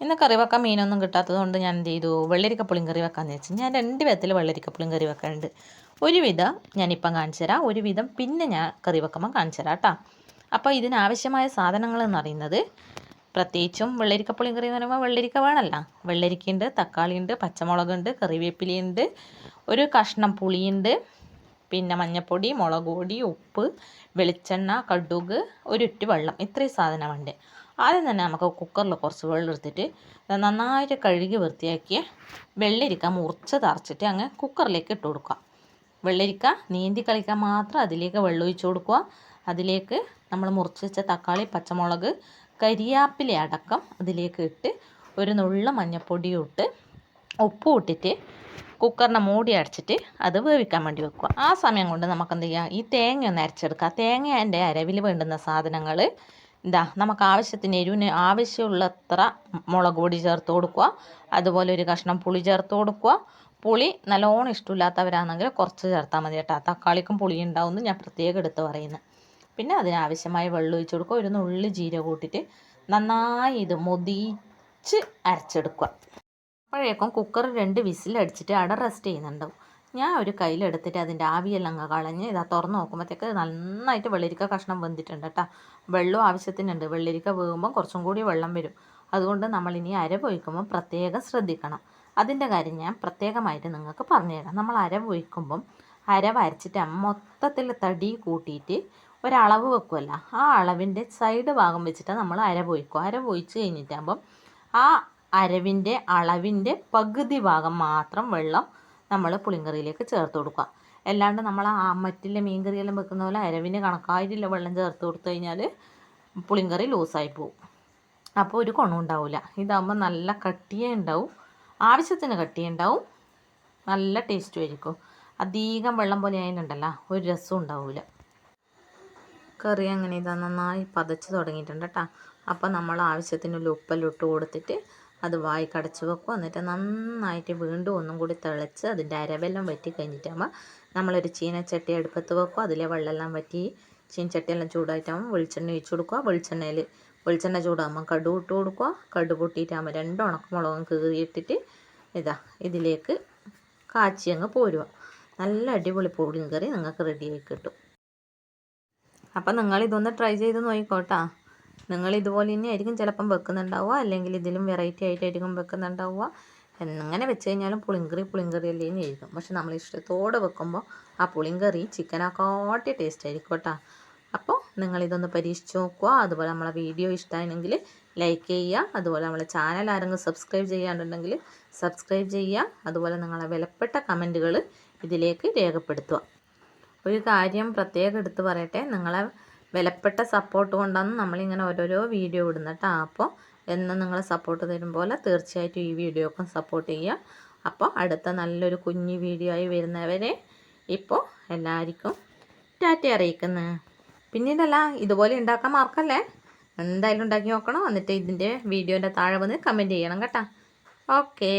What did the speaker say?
ഇന്ന് കറി വെക്കാൻ മീനൊന്നും കിട്ടാത്തത് കൊണ്ട് ഞാൻ എന്ത് ചെയ്തു? വെള്ളരിക്കപ്പുളിയും കറി വെക്കാമെന്ന് വെച്ചു ഞാൻ രണ്ട് വിധത്തിൽ വെള്ളരിക്കപ്പുളിയും കറി വെക്കാറുണ്ട് ഒരു വിധം ഞാനിപ്പം കാണിച്ചു തരാം ഒരു വിധം പിന്നെ ഞാൻ കറി വെക്കുമ്പോൾ കാണിച്ചു തരാം കേട്ടോ അപ്പോൾ ഇതിനാവശ്യമായ സാധനങ്ങൾ എന്ന് പറയുന്നത് പ്രത്യേകിച്ചും വെള്ളരിക്കപ്പുളിയും കറി എന്ന് പറയുമ്പോൾ വെള്ളരിക്ക വേണമല്ല. വെള്ളരിക്കയുണ്ട് തക്കാളിയുണ്ട് പച്ചമുളകുണ്ട് കറിവേപ്പിലയുണ്ട് ഒരു കഷ്ണം പുളിയുണ്ട് പിന്നെ മഞ്ഞപ്പൊടി മുളക് പൊടി ഉപ്പ് വെളിച്ചെണ്ണ കടുക് ഒരിറ്റ് വെള്ളം ഇത്രയും സാധനമുണ്ട് ആദ്യം തന്നെ നമുക്ക് കുക്കറിൽ കുറച്ച് വെള്ളം എടുത്തിട്ട് നന്നായിട്ട് കഴുകി വൃത്തിയാക്കിയ വെള്ളരിക്ക മുറിച്ച് തറച്ചിട്ട് അങ്ങ് കുക്കറിലേക്ക് ഇട്ട് കൊടുക്കുക. വെള്ളരിക്ക നീന്തി കളിക്കാൻ മാത്രം അതിലേക്ക് വെള്ളം ഒഴിച്ച് കൊടുക്കുക. അതിലേക്ക് നമ്മൾ മുറിച്ച് വെച്ച തക്കാളി പച്ചമുളക് കരിയാപ്പില അടക്കം അതിലേക്ക് ഇട്ട് ഒരു നുള്ള മഞ്ഞൾപ്പൊടിയും ഇട്ട് ഉപ്പും ഇട്ടിട്ട് കുക്കറിനെ മൂടി അടച്ചിട്ട് അത് വേവിക്കാൻ വേണ്ടി വെക്കുക. ആ സമയം കൊണ്ട് നമുക്ക് എന്ത് ചെയ്യാം? ഈ തേങ്ങ ഒന്ന് അരച്ചെടുക്കുക. തേങ്ങേന്റെ അരവിൽ വേണ്ടുന്ന സാധനങ്ങൾ എന്താ നമുക്ക് ആവശ്യത്തിന് എരിവിന് ആവശ്യമുള്ളത്ര മുളക് പൊടി ചേർത്ത് കൊടുക്കുക. അതുപോലെ ഒരു കഷ്ണം പുളി ചേർത്ത് കൊടുക്കുക. പുളി നല്ലോണം ഇഷ്ടമില്ലാത്തവരാണെങ്കിൽ കുറച്ച് ചേർത്താൽ മതി കേട്ടോ. തക്കാളിക്കും പുളി ഉണ്ടാവുമെന്ന് ഞാൻ പ്രത്യേകം എടുത്ത് പറയുന്നത് പിന്നെ അതിനാവശ്യമായ വെള്ളം ഒഴിച്ച് കൊടുക്കുക. ഒരു നുള്ളി ജീരകം കൂട്ടിയിട്ട് നന്നായി ഇത് മൊതിച്ച് അരച്ചെടുക്കുക. അപ്പോഴേക്കും കുക്കർ രണ്ട് വിസിലടിച്ചിട്ട് അട റെസ്റ്റ് ചെയ്യുന്നുണ്ടാവും. ഞാൻ ഒരു കയ്യിലെടുത്തിട്ട് അതിന്റെ ആവിയെല്ലാം കളഞ്ഞ് ഇതാ തുറന്ന് നോക്കുമ്പോഴത്തേക്ക് നന്നായിട്ട് വെള്ളരിക്ക കഷ്ണം വെന്തിട്ടുണ്ട് കേട്ടോ. വെള്ളം ആവശ്യത്തിനുണ്ട്. വെള്ളരിക്ക വേകുമ്പം കുറച്ചും കൂടി വെള്ളം വരും. അതുകൊണ്ട് നമ്മളിനി അര പൊയ്ക്കുമ്പം പ്രത്യേകം ശ്രദ്ധിക്കണം. അതിന്റെ കാര്യം ഞാൻ പ്രത്യേകമായിട്ട് നിങ്ങൾക്ക് പറഞ്ഞുതരാം. നമ്മൾ അര പൊയ്ക്കുമ്പം അര വരച്ചിട്ട് മൊത്തത്തിൽ തടി കൂട്ടിയിട്ട് ഒരളവ് വെക്കുമല്ല ആ അളവിന്റെ സൈഡ് ഭാഗം വെച്ചിട്ട് നമ്മൾ അര പൊയ്ക്കും അര പൊയിച്ച് കഴിഞ്ഞിട്ടാകുമ്പം ആ അരവിന്റെ അളവിന്റെ പകുതി ഭാഗം മാത്രം വെള്ളം നമ്മൾ പുളിങ്കറിയിലേക്ക് ചേർത്ത് കൊടുക്കുക. അല്ലാണ്ട് നമ്മൾ ആ മറ്റുള്ള മീൻ കറിയെല്ലാം വെക്കുന്ന പോലെ അരവിന് കണക്കായിട്ടുള്ള വെള്ളം ചേർത്ത് കൊടുത്തു കഴിഞ്ഞാൽ പുളിങ്കറി ലൂസായി പോവും. അപ്പോൾ ഒരു കുണം ഉണ്ടാവില്ല. ഇതാകുമ്പോൾ നല്ല കട്ടിയേ ഉണ്ടാവും. ആവശ്യത്തിന് കട്ടിയേ ഉണ്ടാവും. നല്ല ടേസ്റ്റും ആയിരിക്കും. അധികം വെള്ളം പോലെ അതിനുണ്ടല്ലോ ഒരു രസവും ഉണ്ടാവില്ല. കറി അങ്ങനെ ഇതാ നന്നായി പതച്ച് തുടങ്ങിയിട്ടുണ്ട് കേട്ടോ. അപ്പോൾ നമ്മൾ ആവശ്യത്തിനുള്ള ഉപ്പെല്ലാം ഇട്ട് കൊടുത്തിട്ട് അത് വായി കടച്ച് വെക്കും. എന്നിട്ട് നന്നായിട്ട് വീണ്ടും ഒന്നും കൂടി തിളച്ച് അതിന്റെ അരവെല്ലാം വറ്റി കഴിഞ്ഞിട്ടാകുമ്പോൾ നമ്മളൊരു ചീനച്ചട്ടി അടുപ്പത്ത് വെക്കും. അതിലെ വെള്ളമെല്ലാം വറ്റി ചീനച്ചട്ടിയെല്ലാം ചൂടായിട്ടാകുമ്പോൾ വെളിച്ചെണ്ണ ഒഴിച്ച് കൊടുക്കുക. വെളിച്ചെണ്ണയിൽ വെളിച്ചെണ്ണ ചൂടാകുമ്പോൾ കടു ഇട്ട് കൊടുക്കുക. കടു പൊട്ടിയിട്ടാകുമ്പോൾ രണ്ട് ഉണക്കമുളകും കീറിയിട്ടിട്ട് ഇതാ ഇതിലേക്ക് കാച്ചി അങ്ങ് പോരുക. നല്ല അടിപൊളി പൊടിയും കറി നിങ്ങൾക്ക് റെഡിയായി കിട്ടും. അപ്പം നിങ്ങൾ ഇതൊന്ന് ട്രൈ ചെയ്ത് നോക്കിക്കോട്ടാ. നിങ്ങൾ ഇതുപോലെ തന്നെ ആയിരിക്കും ചിലപ്പം വെക്കുന്നുണ്ടാവുക അല്ലെങ്കിൽ ഇതിലും വെറൈറ്റി ആയിട്ടായിരിക്കും വെക്കുന്നുണ്ടാവുക. എങ്ങനെ വെച്ച് കഴിഞ്ഞാലും പുളിങ്കറി പുളിങ്കറി അല്ലേ ആയിരിക്കും പക്ഷെ നമ്മൾ ഇഷ്ടത്തോടെ വെക്കുമ്പോൾ ആ പുളിങ്കറി ചിക്കനാക്കാട്ടി ടേസ്റ്റ് ആയിരിക്കും കേട്ടോ. അപ്പോൾ നിങ്ങളിതൊന്ന് പരീക്ഷിച്ച് നോക്കുക. അതുപോലെ നമ്മളെ വീഡിയോ ഇഷ്ടമായെങ്കിൽ ലൈക്ക് ചെയ്യുക. അതുപോലെ നമ്മളെ ചാനൽ ആരെങ്കിലും സബ്സ്ക്രൈബ് ചെയ്യാണ്ടുണ്ടെങ്കിൽ സബ്സ്ക്രൈബ് ചെയ്യുക. അതുപോലെ നിങ്ങളെ വിലപ്പെട്ട കമന്റുകൾ ഇതിലേക്ക് രേഖപ്പെടുത്തുക. ഒരു കാര്യം പ്രത്യേകം എടുത്ത് പറയട്ടെ. നിങ്ങളെ വിലപ്പെട്ട സപ്പോർട്ട് കൊണ്ടാണ് നമ്മളിങ്ങനെ ഓരോരോ വീഡിയോ ഇടുന്നത് കേട്ടോ അപ്പോൾ എന്നും നിങ്ങൾ സപ്പോർട്ട് തരും പോലെ തീർച്ചയായിട്ടും ഈ വീഡിയോക്കും സപ്പോർട്ട് ചെയ്യുക അപ്പോൾ അടുത്ത നല്ലൊരു കുഞ്ഞു വീഡിയോ ആയി വരുന്നവരെ ഇപ്പോൾ എല്ലാവർക്കും ടാറ്റ അറിയിക്കുന്നത് പിന്നീടല്ല ഇതുപോലെ ഉണ്ടാക്കാൻ മാർക്കല്ലേ? എന്തായാലും ഉണ്ടാക്കി നോക്കണം. എന്നിട്ട് ഇതിന്റെ വീഡിയോന്റെ താഴെ വന്ന് കമന്റ് ചെയ്യണം കേട്ടോ. ഓക്കേ